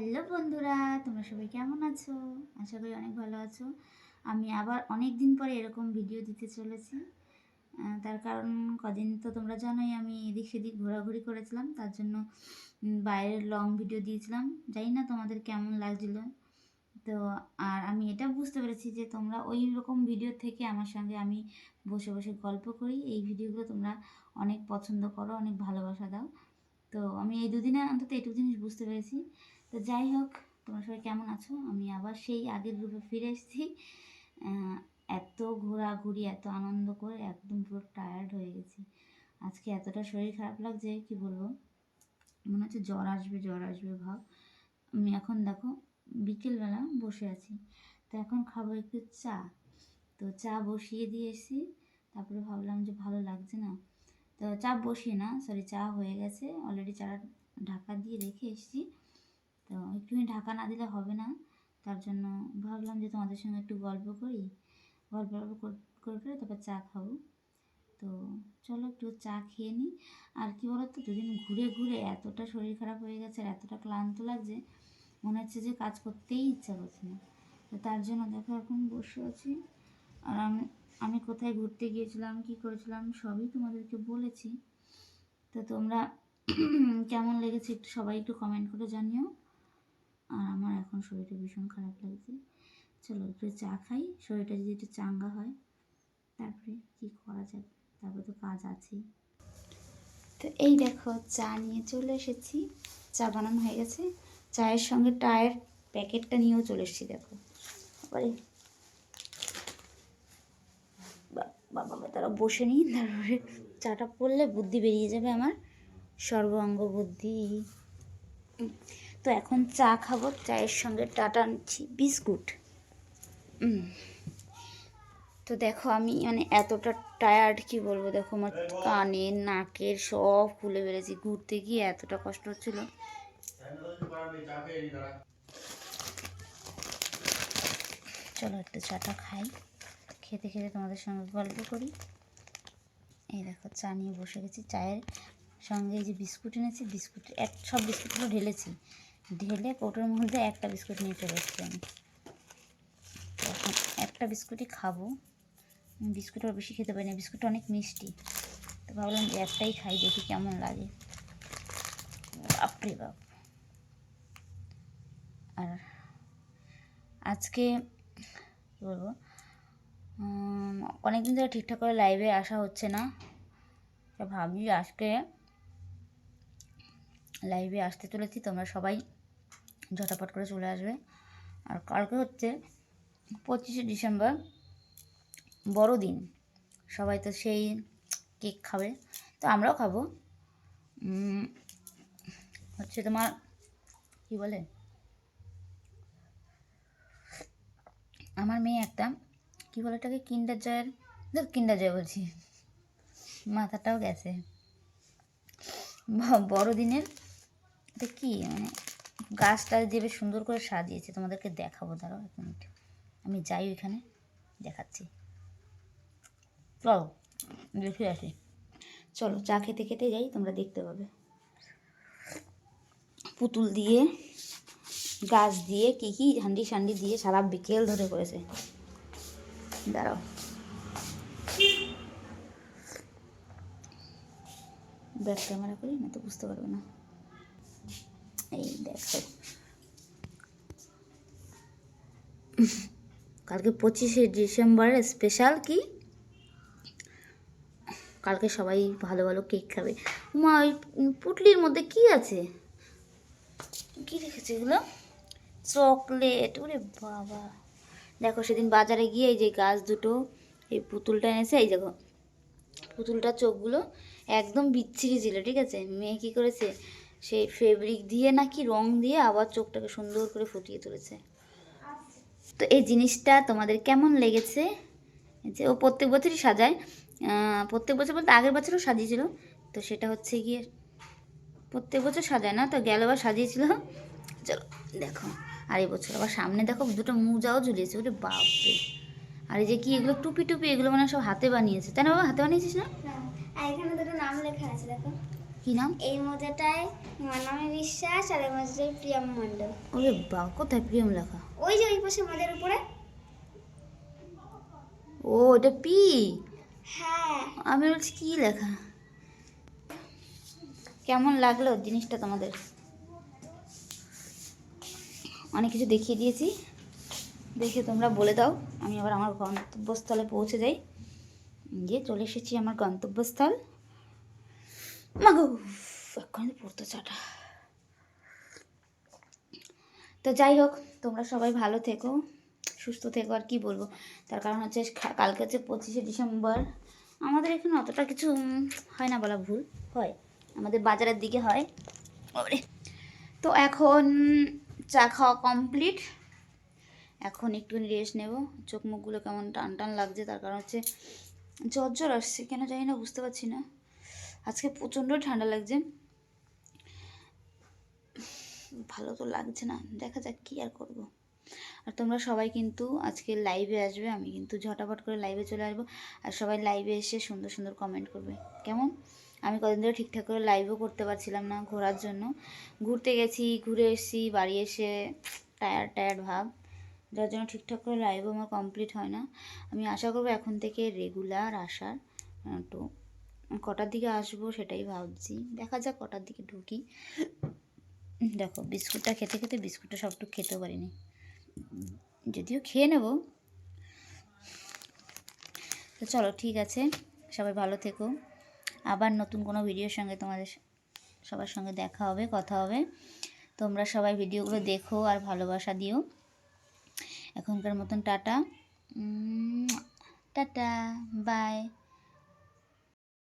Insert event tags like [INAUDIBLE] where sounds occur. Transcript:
Hello বন্ধুরা, তোমরা সবাই কেমন আছো? আশা করি অনেক ভালো আছো। আমি আবার অনেক দিন পরে এরকম ভিডিও দিতে চলেছি। তার কারণ কদিন তো তোমরা জানোই, আমি এদিক সেদিক ঘোরাঘুরি করেছিলাম, তার জন্য বাইরের লং ভিডিও দিয়েছিলাম। জানি না তোমাদের কেমন লাগছিল। তো, আর আমি এটা বুঝতে পেরেছি যে তোমরা ওই রকম ভিডিও থেকে আমার সঙ্গে আমি বসে বসে গল্প করি। এই ভিডিওগুলো তোমরা অনেক পছন্দ করো, অনেক ভালোবাসা দাও। তো, আমি এই দুদিনে অন্তত এইটুকু জিনিস বুঝতে পেরেছি। তো যাই হোক, তোমরা সবাই কেমন আছো? আমি আবার সেই আগের গ্রুপে ফিরে এসেছি। এত ঘোরাঘুরি, এত আনন্দ করে একদম পুরো টায়ার্ড হয়ে গেছি। আজকে এতটা শরীর খারাপ লাগছে, কি বলব? মনে হচ্ছে জ্বর আসবে জ্বর আসবে, ভাব। আমি এখন দেখো, বিকেলবেলা বসে আছি। তো এখন খাব একটু চা। তো চা বসিয়ে দিয়ে এসেছি। তারপরে ভাবলাম যে ভালো লাগছে না। তো চা বসিয়ে না সরি চা হয়ে গেছে। অলরেডি চাটা ঢাকা দিয়ে রেখে এসেছি। তো একটুখানি ঢাকা না দিলে হবে না। তার জন্য ভাবলাম যে তোমাদের সঙ্গে একটু গল্প করি। গল্প গল্প কর- করে তারপর চা খাব। তো চলো একটু চা খেয়ে নিই আর কি বলো তো দুদিন ঘুরে ঘুরে এতটা শরীর খারাপ হয়ে গেছে আর এতটা ক্লান্ত লাগছে, মনে হচ্ছে যে কাজ করতেই ইচ্ছা করছে না। তো তার জন্য দেখো এখন বসে আছি। আর আমি আমি কোথায় ঘুরতে গিয়েছিলাম, কি করেছিলাম, সবই তোমাদেরকে বলেছি। তো তোমরা [CLEARS THROAT] কেমন লেগেছে একটু সবাই একটু কমেন্ট করে জানিও। আর আমার এখন শরীরটা ভীষণ খারাপ লাগছে। চলো একটু চা খাই। শরীরটা যদি একটু চাঙ্গা হয়, তারপরে কি করা যাবে? তারপরে তো কাজ আছেই। তো এই দেখো, চা নিয়ে চলে এসেছি। চা বানানো হয়ে গেছে। চায়ের সঙ্গে টায়ের প্যাকেটটা নিয়েও চলে এসেছি, দেখো। বাবা তারা বসে নিই। তারপরে চাটা পড়লে বুদ্ধি বেরিয়ে যাবে আমার। সর্বাঙ্গ বুদ্ধি। তো এখন চা খাব, চায়ের সঙ্গে টাটা নিচ্ছি। বিস্কুট। তো দেখো আমি মানে এতটা টায়ার্ড কি বলব? দেখো আমার কানের নাকের সব খুলে বেড়েছি ঘুরতে গিয়ে এতটা কষ্ট হচ্ছিল। চলো একটু চাটা খাই। খেতে খেতে তোমাদের সঙ্গে গল্প করি। এই দেখো, চা নিয়ে বসে গেছি। চায়ের সঙ্গে এই যে বিস্কুট এনেছি, বিস্কুট এক, সব বিস্কুটগুলো ঢেলেছি। ঢেলে কৌটোর মধ্যে একটা বিস্কুট নিয়ে চলে এসেছি আমি। একটা বিস্কুটই খাব। বিস্কুট আর বেশি খেতে পারি না বিস্কুট অনেক মিষ্টি। তো ভাবলাম যে একটাই খাই, দেখি কেমন লাগে। বাপরে বাপ। আর আজকে কী বলব? অনেকদিন ধরে ঠিকঠাক করে লাইভে আসা হচ্ছে না। তো ভাবছি আজকে লাইভে আসতে চলেছি, তোমরা সবাই ঝটাপট করে চলে আসবে। আর কালকে হচ্ছে পঁচিশে ডিসেম্বর, বড়দিন। সবাই তো সেই কেক খাবে। তো আমরাও খাব। হচ্ছে তোমার কি বলে? আমার মেয়ে একটা, কি বলে এটাকে কিন্ডার জয়ের, ধর কিন্ডার জয় বলছি। মাথাটাও গেছে। বড়দিনের, এটা কি? মানে গাছটা দিয়ে বেশ সুন্দর করে সাজিয়েছে, তোমাদেরকে দেখাবো, দাঁড়াও এক মিনিট। আমি যাই ওইখানে, দেখাচ্ছি। চলো, দেখে আসি। চলো, চা খেতে খেতে যাই, তোমরা দেখতে পাবে। পুতুল দিয়ে, গাছ দিয়ে, কী কী হান্ডি সান্ডি দিয়ে সারা বিকেল ধরে করেছে। দাঁড়াও। ব্যাক ক্যামেরা করি, না তো বুঝতে পারবে না। এই দেখো। কালকে পঁচিশে ডিসেম্বরের স্পেশাল কি? কালকে সবাই ভালো ভালো কেক খাবে। মা, ওই পুটলির মধ্যে কি আছে? কি রেখেছে এগুলো? চকলেট, ওরে বাবা। দেখো সেদিন বাজারে গিয়ে এই যে গাছ দুটো, এই পুতুলটা এনেছে, এই দেখো। পুতুলটার চোখগুলো একদম বিচ্ছিরি ছিল, ঠিক আছে? মেয়ে কী করেছে? সেই ফেব্রিক দিয়ে নাকি রং দিয়ে আবার চোখটাকে সুন্দর করে ফুটিয়ে তুলেছে। তো এই জিনিসটা তোমাদের কেমন লেগেছে? যে ও প্রত্যেক বছরই সাজায় প্রত্যেক বছর বলতে আগের বছরও সাজিয়েছিল, তো সেটা হচ্ছে গিয়ে প্রত্যেক বছর সাজায় না, তো গেলবার সাজিয়েছিল। চলো, দেখো, আর এই বছর আবার সামনে দেখো দুটো মোজাও ঝুলিয়েছে, ওরে বাপরে। আর এই যে কি এগুলো টুপি টুপি, এগুলো মানে সব হাতে বানিয়েছে। তাই না বাবা, হাতে বানিয়েছিস না? এখানে দুটো নাম লেখা আছে, দেখো। কি নাম? এই মধ্যেটায় মানবী বিশ্বাস আর এই মধ্যেটায় প্রিয়াম মণ্ডল। ওরে বা কোথায় প্রিয়ম লেখা? ওই যে ওই পাশে মদের উপরে। ও এটা পি? হ্যাঁ। আমি বলছি কি লেখা? কেমন লাগল জিনিসটা তোমাদের? অনেক কিছু দেখিয়ে দিয়েছি। দেখে তোমরা বলে দাও। আমি আবার আমার গন্তব্যস্থলে পৌঁছে যাই। গিয়ে চলে এসেছি আমার গন্তব্যস্থল। পড়তো চাটা। তো যাই হোক, তোমরা সবাই ভালো থেকো, সুস্থ থেকো, আর কি বলব? তার কারণ হচ্ছে কালকে হচ্ছে পঁচিশে ডিসেম্বর। আমাদের এখানে অতটা কিছু হয় না বলা ভুল, হয়। আমাদের বাজারের দিকে হয়। তো এখন চা খাওয়া কমপ্লিট। এখন একটুখানি রেস্ট নেব। চোখ মুখগুলো কেমন টান টান লাগছে, তার কারণ হচ্ছে জ্বর জ্বর আসছে, কেন জানি না, বুঝতে পারছি না। আজকে প্রচণ্ড ঠান্ডা লাগছে। ভালো তো লাগছে না, দেখা যাক কী আর করব। আর তোমরা সবাই কিন্তু আজকে লাইভে আসবে, আমি কিন্তু ঝটাপট করে লাইভে চলে আসব। আর সবাই লাইভে এসে সুন্দর সুন্দর কমেন্ট করবে। কেমন? আমি কদিন ধরে ঠিকঠাক করে লাইভও করতে পারছিলাম না ঘোরার জন্য। ঘুরতে গেছি, ঘুরে এসেছি, বাড়ি এসে টায়ার টায়ার ভাব। যার জন্য ঠিকঠাক করে লাইভও আমার কমপ্লিট হয় না। আমি আশা করব এখন থেকে রেগুলার আসার তো কটার দিকে আসব সেটাই ভাবছি। দেখা যাক কটার দিকে ঢুকি। দেখো, বিস্কুটটা খেতে খেতে বিস্কুটটা সবটুকু খেতেও পারিনি। যদিও খেয়ে নেব। তো চলো, ঠিক আছে। সবাই ভালো থেকো। আবার নতুন কোনো ভিডিওর সঙ্গে তোমাদের সবার সঙ্গে দেখা হবে, কথা হবে। তোমরা সবাই ভিডিওগুলো দেখো আর ভালোবাসা দিও। এখনকার মতন টাটা। টাটা। বাই।